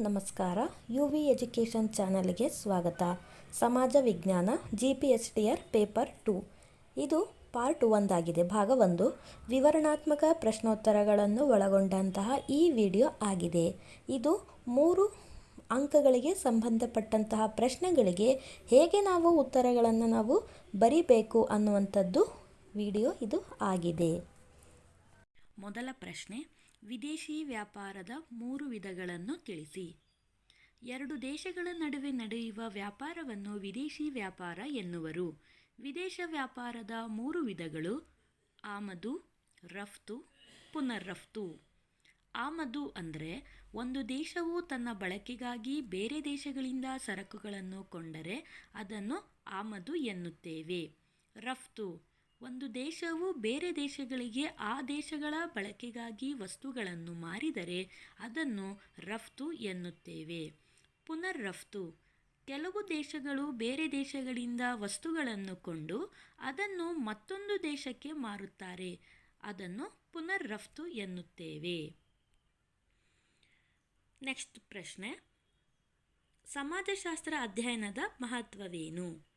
ನಮಸ್ಕಾರ. You V education ಚಾನಲ್ಗೆ ಸ್ವಾಗತ. ಸಮಾಜ ವಿಜ್ಞಾನ G P S T R paper two. ಇದು ಪಾರ್ಟ್ ಒಂದಾಗಿದೆ. ಭಾಗ ಒಂದು. ವಿವರಣಾತ್ಮಕ ಪ್ರಶ್ನೋತ್ತರಗಳನ್ನು ಒಳಗೊಂಡಂತಹ ಈ ವಿಡಿಯೋ ಆಗಿದೆ. ಇದು ಮೂರು ಅಂಕಗಳಿಗೆ ಸಂಬಂಧಪಟ್ಟಂತಹ ಪ್ರಶ್ನೆಗಳಿಗೆ ಹೇಗೆ ನಾವು ಉತ್ತರಗಳನ್ನು ನಾವು ಬರಿಬೇಕು ಅನ್ನುವಂಥದ್ದು ವಿಡಿಯೋ ಇದು ಆಗಿದೆ. ಮೊದಲ ಪ್ರಶ್ನೆ ವಿದೇಶಿ ವ್ಯಾಪಾರದ ಮೂರು ವಿಧಗಳನ್ನು ತಿಳಿಸಿ. ಎರಡು ದೇಶಗಳ ನಡುವೆ ನಡೆಯುವ ವ್ಯಾಪಾರವನ್ನು ವಿದೇಶಿ ವ್ಯಾಪಾರ ಎನ್ನುವರು. ವಿದೇಶ ವ್ಯಾಪಾರದ ಮೂರು ವಿಧಗಳು ಆಮದು, ರಫ್ತು, ಪುನರ್ರಫ್ತು. ಆಮದು ಅಂದರೆ ಒಂದು ದೇಶವು ತನ್ನ ಬಳಕೆಗಾಗಿ ಬೇರೆ ದೇಶಗಳಿಂದ ಸರಕುಗಳನ್ನು ಕೊಂಡರೆ ಅದನ್ನು ಆಮದು ಎನ್ನುತ್ತೇವೆ. ರಫ್ತು ಒಂದು ದೇಶವು ಬೇರೆ ದೇಶಗಳಿಗೆ ಆ ದೇಶಗಳ ಬಳಕೆಗಾಗಿ ವಸ್ತುಗಳನ್ನು ಮಾರಿದರೆ ಅದನ್ನು ರಫ್ತು ಎನ್ನುತ್ತೇವೆ. ಪುನರ್ರಫ್ತು. ಕೆಲವು ದೇಶಗಳು ಬೇರೆ ದೇಶಗಳಿಂದ ವಸ್ತುಗಳನ್ನು ಕೊಂಡು ಅದನ್ನು ಮತ್ತೊಂದು ದೇಶಕ್ಕೆ ಮಾರುತ್ತಾರೆ. ಅದನ್ನು ಪುನರ್ರಫ್ತು ಎನ್ನುತ್ತೇವೆ. ನೆಕ್ಸ್ಟ್ ಪ್ರಶ್ನೆ. ಸಮಾಜಶಾಸ್ತ್ರ ಅಧ್ಯಯನದ ಮಹತ್ವವೇನು?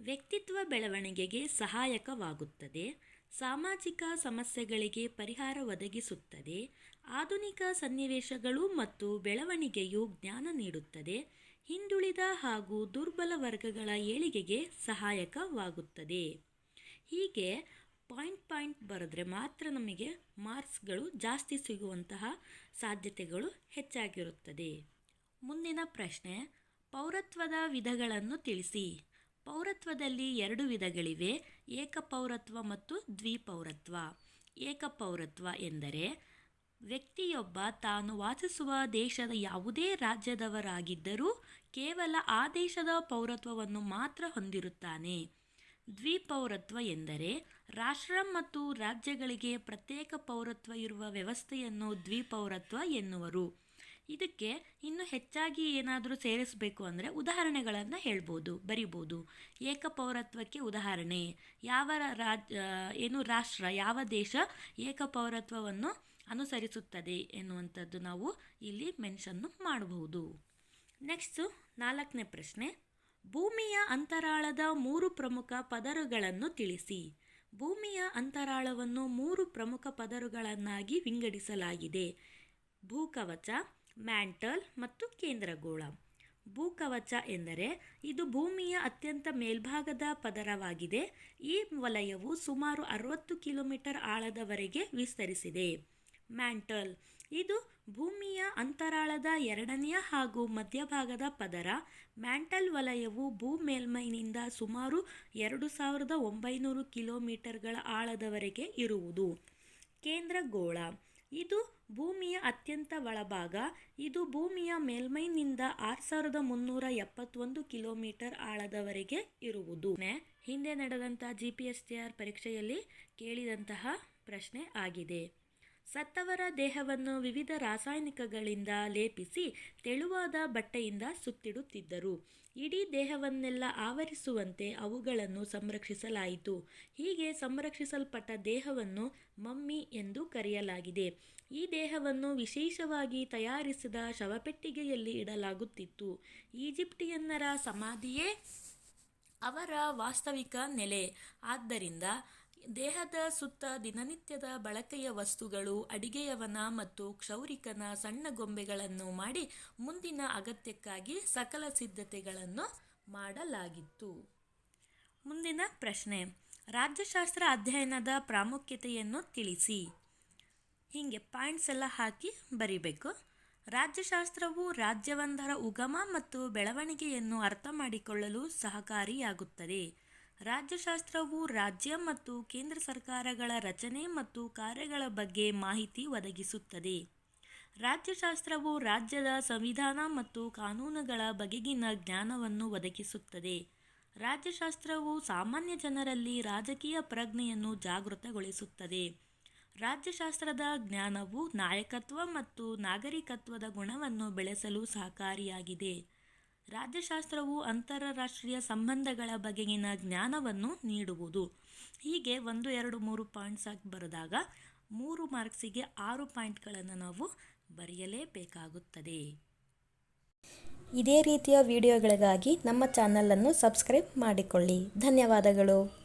ವ್ಯಕ್ತಿತ್ವ ಬೆಳವಣಿಗೆಗೆ ಸಹಾಯಕವಾಗುತ್ತದೆ. ಸಾಮಾಜಿಕ ಸಮಸ್ಯೆಗಳಿಗೆ ಪರಿಹಾರ ಒದಗಿಸುತ್ತದೆ. ಆಧುನಿಕ ಸನ್ನಿವೇಶಗಳು ಮತ್ತು ಬೆಳವಣಿಗೆಯು ಜ್ಞಾನ ನೀಡುತ್ತದೆ. ಹಿಂದುಳಿದ ಹಾಗೂ ದುರ್ಬಲ ವರ್ಗಗಳ ಏಳಿಗೆಗೆ ಸಹಾಯಕವಾಗುತ್ತದೆ. ಹೀಗೆ ಪಾಯಿಂಟ್ ಪಾಯಿಂಟ್ ಬರೆದ್ರೆ ಮಾತ್ರ ನಮಗೆ ಮಾರ್ಕ್ಸ್ಗಳು ಜಾಸ್ತಿ ಸಿಗುವಂತಹ ಸಾಧ್ಯತೆಗಳು ಹೆಚ್ಚಾಗಿರುತ್ತದೆ. ಮುಂದಿನ ಪ್ರಶ್ನೆ, ಪೌರತ್ವದ ವಿಧಗಳನ್ನು ತಿಳಿಸಿ. ಪೌರತ್ವದಲ್ಲಿ ಎರಡು ವಿಧಗಳಿವೆ, ಏಕಪೌರತ್ವ ಮತ್ತು ದ್ವಿಪೌರತ್ವ. ಏಕಪೌರತ್ವ ಎಂದರೆ ವ್ಯಕ್ತಿಯೊಬ್ಬ ತಾನು ವಾಸಿಸುವ ದೇಶದ ಯಾವುದೇ ರಾಜ್ಯದವರಾಗಿದ್ದರೂ ಕೇವಲ ಆ ದೇಶದ ಪೌರತ್ವವನ್ನು ಮಾತ್ರ ಹೊಂದಿರುತ್ತಾನೆ. ದ್ವಿಪೌರತ್ವ ಎಂದರೆ ರಾಷ್ಟ್ರ ಮತ್ತು ರಾಜ್ಯಗಳಿಗೆ ಪ್ರತ್ಯೇಕ ಪೌರತ್ವ ಇರುವ ವ್ಯವಸ್ಥೆಯನ್ನು ದ್ವಿಪೌರತ್ವ ಎನ್ನುವರು. ಇದಕ್ಕೆ ಇನ್ನು ಹೆಚ್ಚಾಗಿ ಏನಾದರೂ ಸೇರಿಸಬೇಕು ಅಂದರೆ ಉದಾಹರಣೆಗಳನ್ನು ಹೇಳ್ಬೋದು, ಬರಿಬೋದು. ಏಕಪೌರತ್ವಕ್ಕೆ ಉದಾಹರಣೆ. ಯಾವ ರಾಜ್ ಏನು ರಾಷ್ಟ್ರ, ಯಾವ ದೇಶ ಏಕಪೌರತ್ವವನ್ನು ಅನುಸರಿಸುತ್ತದೆ ಎನ್ನುವಂಥದ್ದು ನಾವು ಇಲ್ಲಿ ಮೆನ್ಷನ್ನು ಮಾಡಬಹುದು ನೆಕ್ಸ್ಟು ನಾಲ್ಕನೇ ಪ್ರಶ್ನೆ. ಭೂಮಿಯ ಅಂತರಾಳದ ಮೂರು ಪ್ರಮುಖ ಪದರುಗಳನ್ನು ತಿಳಿಸಿ. ಭೂಮಿಯ ಅಂತರಾಳವನ್ನು ಮೂರು ಪ್ರಮುಖ ಪದರುಗಳನ್ನಾಗಿ ವಿಂಗಡಿಸಲಾಗಿದೆ. ಭೂಕವಚ ಮ್ಯಾಂಟಲ್ ಮತ್ತು ಕೇಂದ್ರಗೋಳ. ಭೂಕವಚ ಎಂದರೆ ಇದು ಭೂಮಿಯ ಅತ್ಯಂತ ಮೇಲ್ಭಾಗದ ಪದರವಾಗಿದೆ. ಈ ವಲಯವು ಸುಮಾರು ಅರವತ್ತು ಕಿಲೋಮೀಟರ್ ಆಳದವರೆಗೆ ವಿಸ್ತರಿಸಿದೆ. ಮ್ಯಾಂಟಲ್ ಇದು ಭೂಮಿಯ ಅಂತರಾಳದ ಎರಡನೆಯ ಹಾಗೂ ಮಧ್ಯಭಾಗದ ಪದರ. ಮ್ಯಾಂಟಲ್ ವಲಯವು ಭೂ ಮೇಲ್ಮೈನಿಂದ ಸುಮಾರು ಎರಡು ಸಾವಿರದ ಒಂಬೈನೂರು ಕಿಲೋಮೀಟರ್ಗಳ ಆಳದವರೆಗೆ ಇರುವುದು. ಕೇಂದ್ರಗೋಳ ಇದು ಭೂಮಿಯ ಅತ್ಯಂತ ಒಳಭಾಗ. ಇದು ಭೂಮಿಯ ಮೇಲ್ಮೈನಿಂದ ಆರು ಸಾವಿರದ ಮುನ್ನೂರ ಎಪ್ಪತ್ತೊಂದು ಕಿಲೋಮೀಟರ್ ಆಳದವರೆಗೆ ಇರುವುದು. ಹಿಂದೆ ನಡೆದಂತಹ G P S T R ಪರೀಕ್ಷೆಯಲ್ಲಿ ಕೇಳಿದಂತಹ ಪ್ರಶ್ನೆ ಆಗಿದೆ. ಸತ್ತವರ ದೇಹವನ್ನು ವಿವಿಧ ರಾಸಾಯನಿಕಗಳಿಂದ ಲೇಪಿಸಿ ತೆಳುವಾದ ಬಟ್ಟೆಯಿಂದ ಸುತ್ತಿಡುತ್ತಿದ್ದರು. ಇಡೀ ದೇಹವನ್ನೆಲ್ಲ ಆವರಿಸುವಂತೆ ಅವುಗಳನ್ನು ಸಂರಕ್ಷಿಸಲಾಯಿತು. ಹೀಗೆ ಸಂರಕ್ಷಿಸಲ್ಪಟ್ಟ ದೇಹವನ್ನು ಮಮ್ಮಿ ಎಂದು ಕರೆಯಲಾಗಿದೆ. ಈ ದೇಹವನ್ನು ವಿಶೇಷವಾಗಿ ತಯಾರಿಸಿದ ಶವಪೆಟ್ಟಿಗೆಯಲ್ಲಿ ಇಡಲಾಗುತ್ತಿತ್ತು. ಈಜಿಪ್ಟಿಯನ್ನರ ಸಮಾಧಿಯೇ ಅವರ ವಾಸ್ತವಿಕ ನೆಲೆ. ಆದ್ದರಿಂದ ದೇಹದ ಸುತ್ತ ದಿನನಿತ್ಯದ ಬಳಕೆಯ ವಸ್ತುಗಳು ಅಡಿಗೆಯವನ ಮತ್ತು ಕ್ಷೌರಿಕನ ಸಣ್ಣ ಗೊಂಬೆಗಳನ್ನು ಮಾಡಿ ಮುಂದಿನ ಅಗತ್ಯಕ್ಕಾಗಿ ಸಕಲ ಸಿದ್ಧತೆಗಳನ್ನು ಮಾಡಲಾಗಿತ್ತು. ಮುಂದಿನ ಪ್ರಶ್ನೆ, ರಾಜ್ಯಶಾಸ್ತ್ರ ಅಧ್ಯಯನದ ಪ್ರಾಮುಖ್ಯತೆಯನ್ನು ತಿಳಿಸಿ. ಹೀಗೆ ಪಾಯಿಂಟ್ಸ್ ಎಲ್ಲ ಹಾಕಿ ಬರಿಬೇಕು. ರಾಜ್ಯಶಾಸ್ತ್ರವು ರಾಜ್ಯವೊಂದರ ಉಗಮ ಮತ್ತು ಬೆಳವಣಿಗೆಯನ್ನು ಅರ್ಥ ಮಾಡಿಕೊಳ್ಳಲು ಸಹಕಾರಿಯಾಗುತ್ತದೆ. ರಾಜ್ಯಶಾಸ್ತ್ರವು ರಾಜ್ಯ ಮತ್ತು ಕೇಂದ್ರ ಸರ್ಕಾರಗಳ ರಚನೆ ಮತ್ತು ಕಾರ್ಯಗಳ ಬಗ್ಗೆ ಮಾಹಿತಿ ಒದಗಿಸುತ್ತದೆ. ರಾಜ್ಯಶಾಸ್ತ್ರವು ರಾಜ್ಯದ ಸಂವಿಧಾನ ಮತ್ತು ಕಾನೂನುಗಳ ಬಗೆಗಿನ ಜ್ಞಾನವನ್ನು ಒದಗಿಸುತ್ತದೆ. ರಾಜ್ಯಶಾಸ್ತ್ರವು ಸಾಮಾನ್ಯ ಜನರಲ್ಲಿ ರಾಜಕೀಯ ಪ್ರಜ್ಞೆಯನ್ನು ಜಾಗೃತಗೊಳಿಸುತ್ತದೆ. ರಾಜ್ಯಶಾಸ್ತ್ರದ ಜ್ಞಾನವು ನಾಯಕತ್ವ ಮತ್ತು ನಾಗರಿಕತ್ವದ ಗುಣವನ್ನು ಬೆಳೆಸಲು ಸಹಕಾರಿಯಾಗಿದೆ. ರಾಜ್ಯಶಾಸ್ತ್ರವು ಅಂತಾರಾಷ್ಟ್ರೀಯ ಸಂಬಂಧಗಳ ಬಗೆಗಿನ ಜ್ಞಾನವನ್ನು ನೀಡುವುದು. ಹೀಗೆ ಒಂದು, ಎರಡು, ಮೂರು ಪಾಯಿಂಟ್ಸ್ ಆಗಿ ಬರೆದಾಗ ಮೂರು ಮಾರ್ಕ್ಸಿಗೆ ಆರು ಪಾಯಿಂಟ್ಗಳನ್ನು ನಾವು ಬರೆಯಲೇಬೇಕಾಗುತ್ತದೆ. ಇದೇ ರೀತಿಯ ವಿಡಿಯೋಗಳಿಗಾಗಿ ನಮ್ಮ ಚಾನಲನ್ನು ಸಬ್ಸ್ಕ್ರೈಬ್ ಮಾಡಿಕೊಳ್ಳಿ. ಧನ್ಯವಾದಗಳು.